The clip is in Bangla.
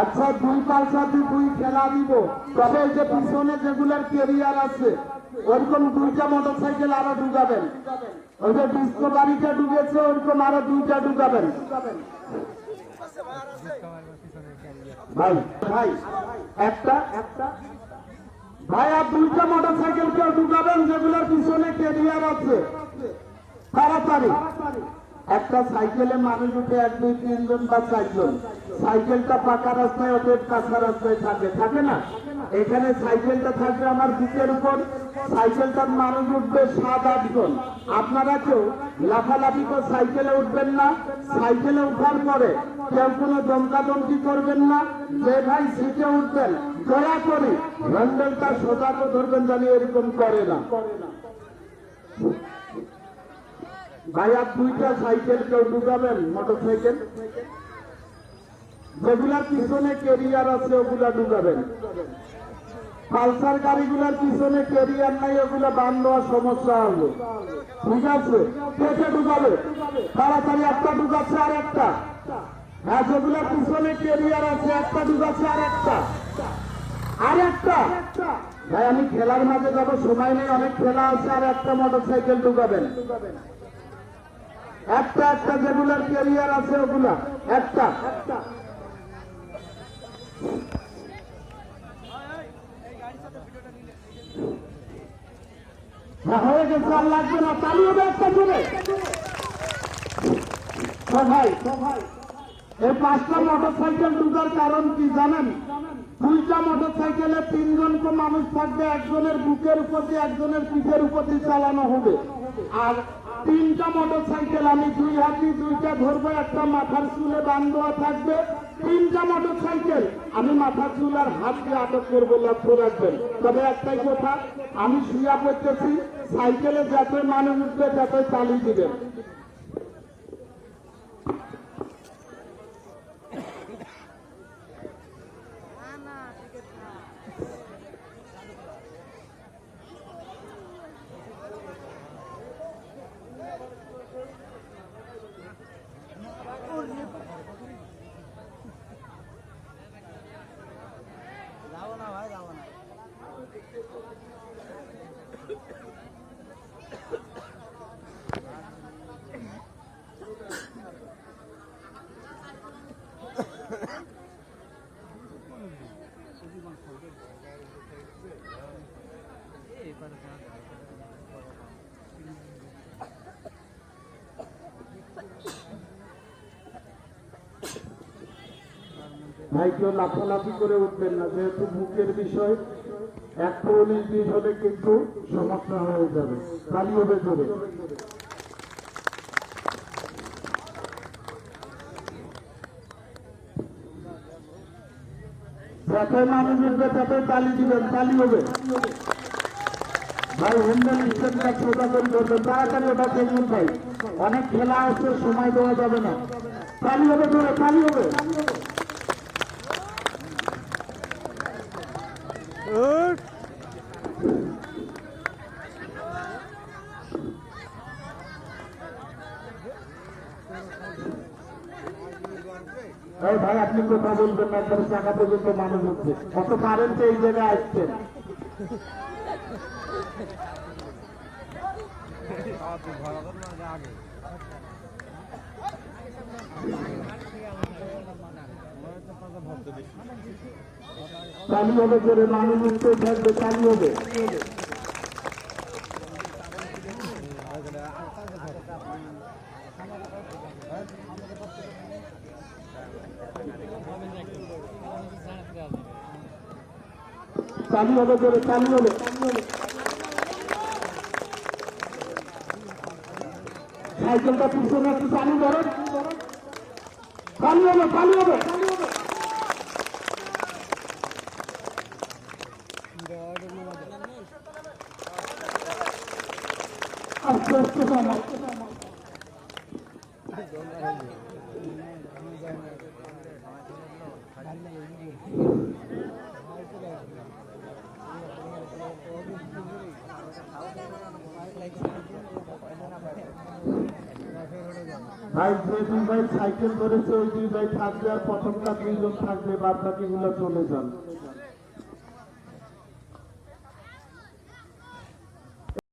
আচ্ছা দুই পালসার দিয়ে দুই খেলা দিব। তবে যে পিছনে যেগুলোর কেরিয়ার আছে, ওরকম দুইটা মোটর সাইকেল আরও ঢুকাবেন। ওই যে ডিসকভারিটা ঢুকেছে, ওরকম আরও দুইটা ঢুকাবেন। ভাই ভাই একটা একটা ভাই, আর দুইটা মোটর সাইকেল কেউ ঢুকাবেন, যেগুলোর পিছনে কেরিয়ার আছে। তাড়াতাড়ি। একটা সাইকেলে মানুষ উঠে এক, দুই, তিনজন বা চারজন। সাইকেলটা পাকা রাস্তায়, ওদের কাঁচা রাস্তায় থাকে। থাকে না? এখানে সাইকেলটা থাকবে আমার বুকের উপর। সাইকেলটার মানুষ উঠবে সাত আটজন আপনারা কেউ লাফালাফি করে সাইকেলে উঠবেন না। সাইকেলে উঠার পরে কেউ কোনো দমকাদমকি করবেন না। যে ভাই সিটে উঠবেন দয়া করে হ্যান্ডেলটা সোজা করে ধরবেন জানি এরকম করে না। ভাই আর দুইটা সাইকেল কেউ ঢুকাবেন? মোটর সাইকেল যেগুলার পিছনে কেরিয়ার আছে, ওগুলা ঢুকাবেন। পালসার গাড়িগুলার পিছনে কেরিয়ার নাই ওগুলা বান দেওয়ার সমস্যা হবে। ঠিক আছে? কেটে ঢুকাবে। তাড়াতাড়ি একটা ঢুকাচ্ছে আর একটা। হ্যাঁ কেরিয়ার একটা একটা। একটা। ভাই, আমি খেলার মাঝে যাব, সময় নেই, অনেক খেলা আছে, আর একটা যেগুলার ক্যারিয়ার আছে, ওগুলা। একটা। হ্যাঁ, হয়ে গেছে আর লাগবে না চালিয়ে হবে একটা জুড়ে ভাই এই পাঁচটা মোটর সাইকেল ঢুকার কারণ কি জানেন? দুইটা মোটর সাইকেলে তিনজন কো মানুষ থাকবে একজনের বুকের উপর দিয়ে একজনের পিঠের উপর দিয়ে চালানো হবে। আর তিনটা মোটর সাইকেল আমি দুই হাতি দুইটা ধরবো একটা মাথার চুলে বান দেওয়া থাকবে। তিনটা মোটর সাইকেল আমি মাথার চুল আর হাত দিয়ে আটক করব লক্ষ্য রাখবেন। তবে একটাই কথা আমি শুয়া পড়তেছি। সাইকেলে যাতে মানুষ উঠবে যাতে চালিয়ে দিবেন যাব না ভাই যাব না ভাই কেউ লাফালাফি করে উঠবেন না, যেহেতু বুকের বিষয় একশো উনিশ দিন হলে কিন্তু সমস্যা হয়ে যাবে। খালি হবে ধরে যাতে মানুষ উঠবে তালি দিবেন, তালি হবে। ভাই হ্যান্ডেল স্টেপটা সোজা করে ধরবেন তাড়াতাড়ি ওটা ভাই। অনেক খেলা আছে, সময় দেওয়া যাবে না। তালি হবে হবে। ভাই, আপনি কথা বলবেন না চাকা পর্যন্ত মানুষ হচ্ছে। কত কারেন্ট এই জায়গায় আসছেন চালু হবে করে মানুষ উঠতে থাকবে চালু হবে চালু হবে করে চালু হবে সাইকেলটা পিছনে একটু চালু করেন। চালু হবে চালু হবে। আস্তে আস্তে ভাই যে দুই ভাই সাইকেল ধরেছে, ওই দুই ভাই থাকবে আর প্রথমটা দুইজন থাকবে বাদ বাকিগুলো চলে যান।